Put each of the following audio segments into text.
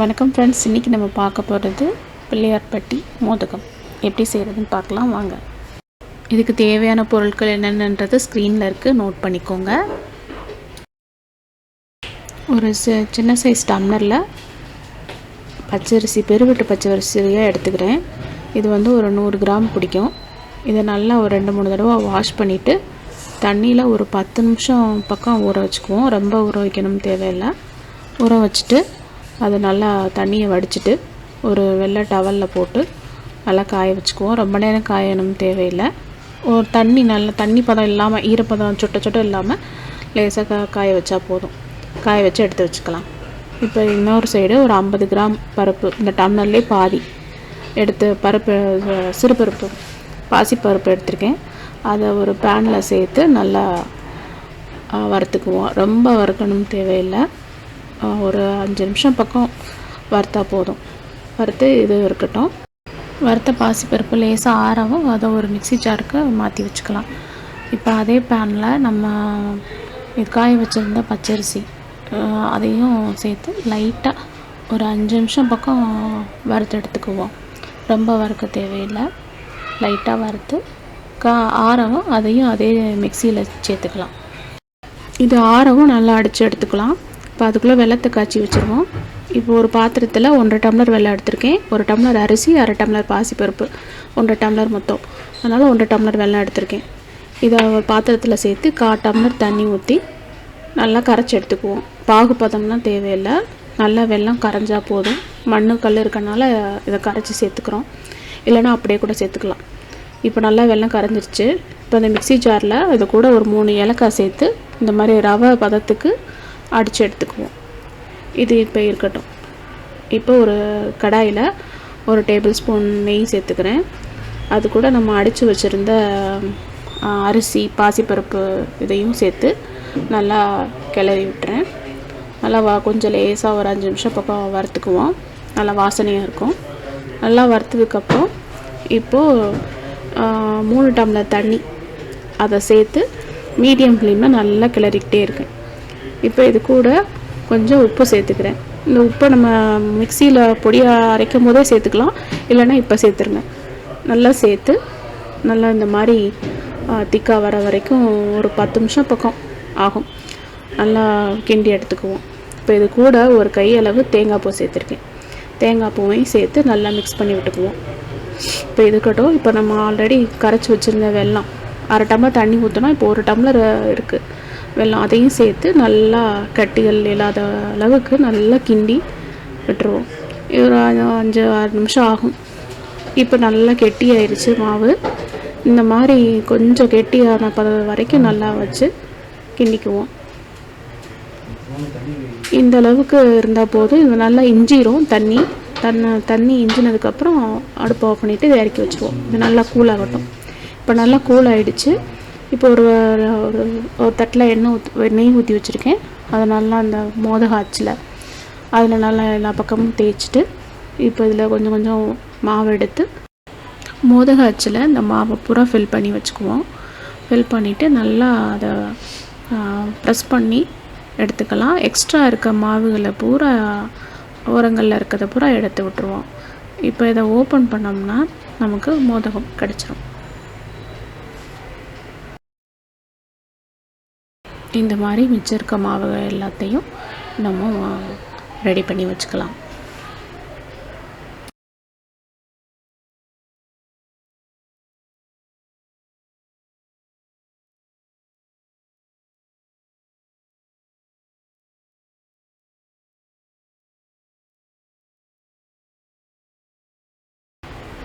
வணக்கம் ஃப்ரெண்ட்ஸ் இன்றைக்கி நம்ம பார்க்க போகிறது பிள்ளையார்பட்டி மோதகம். எப்படி செய்கிறதுன்னு பார்க்கலாம் வாங்க. இதுக்கு தேவையான பொருட்கள் என்னென்னன்றது ஸ்க்ரீனில் இருக்குது நோட் பண்ணிக்கோங்க. ஒரு சின்ன சைஸ் டம்ளரில் பச்சரிசி பெருவெட்டு பச்சரிசியாக எடுத்துக்கிறேன். இது வந்து ஒரு நூறு கிராம் பிடிக்கும். இதை நல்லா ஒரு ரெண்டு மூணு தடவை வாஷ் பண்ணிவிட்டு தண்ணியில் ஒரு பத்து நிமிஷம் பக்கம் ஊற வச்சுக்குவோம். ரொம்ப ஊற வைக்கணும் தேவையில்லை. ஊற வச்சுட்டு அதை நல்லா தண்ணியை வடிச்சிட்டு ஒரு வெள்ளை டவலில் போட்டு நல்லா காய வச்சுக்குவோம். ரொம்ப நேரம் காயணும் தேவையில்லை. ஒரு தண்ணி நல்லா தண்ணி பதம் இல்லாமல் ஈரப்பதம் சுட்ட சுட்ட இல்லாமல் லேசாக கா காய வச்சா போதும். காய வச்சு எடுத்து வச்சுக்கலாம். இப்போ இன்னொரு சைடு ஒரு ஐம்பது கிராம் பருப்பு இந்த டம்ளர்லேயே பாதி எடுத்து பருப்பு சிறுபருப்பு பாசிப்பருப்பு எடுத்திருக்கேன். அதை ஒரு பேனில் சேர்த்து நல்லா வறுத்துக்குவோம். ரொம்ப வறுக்கணும் தேவையில்லை. ஒரு அஞ்சு நிமிஷம் பக்கம் வறுத்தா போதும். வறுத்து இது இருக்கட்டும். வறுத்த பாசிப்பருப்பு லேசாக ஆறவும் அதை ஒரு மிக்ஸி ஜாருக்கு மாற்றி வச்சுக்கலாம். இப்போ அதே பேனில் நம்ம இது காய வச்சுருந்த பச்சரிசி அதையும் சேர்த்து லைட்டாக ஒரு அஞ்சு நிமிஷம் பக்கம் வறுத்து எடுத்துக்குவோம். ரொம்ப வறுக்க தேவையில்லை. லைட்டாக வறுத்து கா ஆறவும் அதையும் அதே மிக்சியில் சேர்த்துக்கலாம். இது ஆறவும் நல்லா அடித்து எடுத்துக்கலாம். இப்போ அதுக்குள்ளே வெள்ளத்தை காய்ச்சி வச்சுருவோம். இப்போ ஒரு பாத்திரத்தில் ஒன்றரை டம்ளர் வெள்ளம் எடுத்திருக்கேன். ஒரு டம்ளர் அரிசி அரை டம்ளர் பாசிப்பருப்பு ஒன்றரை டம்ளர் மொத்தம். அதனால் ஒன்றரை டம்ளர் வெள்ளம் எடுத்திருக்கேன். இதை ஒரு பாத்திரத்தில் சேர்த்து கா டம்ளர் தண்ணி ஊற்றி நல்லா கரைச்சி எடுத்துக்குவோம். பாகுபதம்லாம் தேவையில்லை. நல்லா வெள்ளம் கரைஞ்சா போதும். மண்ணு கல் இருக்கனால இதை கரைச்சி சேர்த்துக்கிறோம். இல்லைன்னா அப்படியே கூட சேர்த்துக்கலாம். இப்போ நல்லா வெள்ளம் கரைஞ்சிருச்சு. இப்போ இந்த மிக்ஸி ஜாரில் இது கூட ஒரு மூணு ஏலக்காய் சேர்த்து இந்த மாதிரி ரவை பதத்துக்கு அடித்து எடுத்துக்குவோம். இது இப்போ இருக்கட்டும். இப்போ ஒரு கடாயில் ஒரு டேபிள் ஸ்பூன் நெய் சேர்த்துக்கிறேன். அது கூட நம்ம அடித்து வச்சுருந்த அரிசி பாசிப்பருப்பு இதையும் சேர்த்து நல்லா கிளறி விட்டுறேன். நல்லா வா கொஞ்சம் லேசாக ஒரு அஞ்சு நிமிஷம் பக்கம் வறுத்துக்குவோம். நல்லா வாசனையாக இருக்கும். நல்லா வறுத்ததுக்கப்புறம் இப்போது மூணு டம்ளர் தண்ணி அதை சேர்த்து மீடியம் ஃப்ளேமில் நல்லா கிளறிக்கிட்டே இருக்கேன். இப்போ இது கூட கொஞ்சம் உப்பு சேர்த்துக்கிறேன். இந்த உப்பை நம்ம மிக்சியில் பொடியாக அரைக்கும் போதே சேர்த்துக்கலாம். இல்லைன்னா இப்போ சேர்த்துருங்க. நல்லா சேர்த்து நல்லா இந்த மாதிரி திக்காக வர வரைக்கும் ஒரு பத்து நிமிஷம் பக்கம் ஆகும். நல்லா கிண்டி எடுத்துக்குவோம். இப்போ இது கூட ஒரு கையளவு தேங்காய் பூ சேர்த்துருக்கேன். தேங்காய் பூவையும் சேர்த்து நல்லா மிக்ஸ் பண்ணி விட்டுக்குவோம். இப்போ இதுக்கட்டும் இப்போ நம்ம ஆல்ரெடி கரைச்சி வச்சுருந்த வெள்ளம் அரை டம்ளர் தண்ணி ஊற்றினா இப்போ ஒரு டம்ளர் இருக்குது வெல்லம் அதையும் சேர்த்து நல்லா கட்டிகள் இல்லாத அளவுக்கு நல்லா கிண்டி விட்டுருவோம். இது ஒரு அஞ்சு- ஆறு நிமிஷம் ஆகும். இப்போ நல்லா கெட்டியாயிருச்சு மாவு. இந்த மாதிரி கொஞ்சம் கெட்டியான பத வரைக்கும் நல்லா வச்சு கிண்டிக்குவோம். இந்த அளவுக்கு இருந்தால் போதும். இது நல்லா இஞ்சிரும் தண்ணி. தண்ணி தண்ணி இஞ்சினதுக்கப்புறம் அடுப்பு ஆஃப் பண்ணிவிட்டு இறக்கி வச்சுருவோம். இது நல்லா கூல் ஆகட்டும். இப்போ நல்லா கூல் ஆகிடுச்சு இப்போ ஒரு ஒரு ஒரு தட்டில் எண்ணெய் ஊற்றி நெய் ஊற்றி வச்சுருக்கேன். அதை நல்லா அந்த மோதக ஆச்சில் அதில் நல்லா எல்லா பக்கமும் தேய்ச்சிட்டு இப்போ இதில் கொஞ்சம் கொஞ்சம் மாவு எடுத்து மோதக ஆச்சில் இந்த மாவை பூரா ஃபில் பண்ணி வச்சுக்குவோம். ஃபில் பண்ணிவிட்டு நல்லா அதை ப்ரெஸ் பண்ணி எடுத்துக்கலாம். எக்ஸ்ட்ரா இருக்க மாவுகளை பூரா ஓரங்களில் இருக்கிறத பூரா எடுத்து விட்டுருவோம். இப்போ இதை ஓப்பன் பண்ணோம்னா நமக்கு மோதகம் கிடச்சிரும். இந்த மாதிரி மிச்சம் இருக்க மாவு எல்லாத்தையும் நம்ம ரெடி பண்ணி வச்சுக்கலாம்.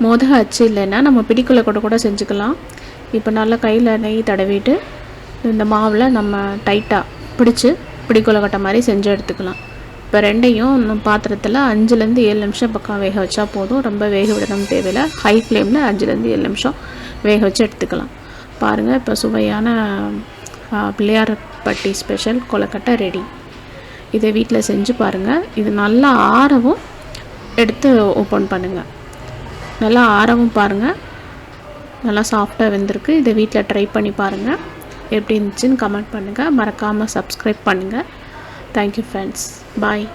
மோதக அச்சு இல்லைன்னா நம்ம பிடிக்குள்ள கூட கூட செஞ்சுக்கலாம். இப்போ நல்லா கையில் நெய் தடவிட்டு இந்த மாவில் நம்ம டைட்டாக பிடிச்சி பிடிக்குள்ள கட்ட மாதிரி செஞ்சு எடுத்துக்கலாம். இப்போ ரெண்டையும் பாத்திரத்தில் அஞ்சுலேருந்து ஏழு நிமிஷம் பக்கம் வேக வச்சா போதும். ரொம்ப வேக விடணும் தேவையில்லை. ஹை ஃப்ளேமில் அஞ்சுலேருந்து ஏழு நிமிஷம் வேக வச்சு எடுத்துக்கலாம். பாருங்கள் இப்போ சுவையான பிள்ளையார்பட்டி ஸ்பெஷல் கொலக்கட்டை ரெடி இதை வீட்டில் செஞ்சு பாருங்கள் இது நல்லா ஆறவும் எடுத்து ஓப்பன் பண்ணுங்கள் நல்லா ஆறவும் பாருங்கள் நல்லா சாஃப்டாக வெந்திருக்கு. இதை வீட்டில் ட்ரை பண்ணி பாருங்கள் எப்படி இருந்துச்சுன்னு கமெண்ட் பண்ணுங்கள் மறக்காமல் சப்ஸ்கிரைப் பண்ணுங்கள் தேங்க்யூ ஃப்ரெண்ட்ஸ் பாய்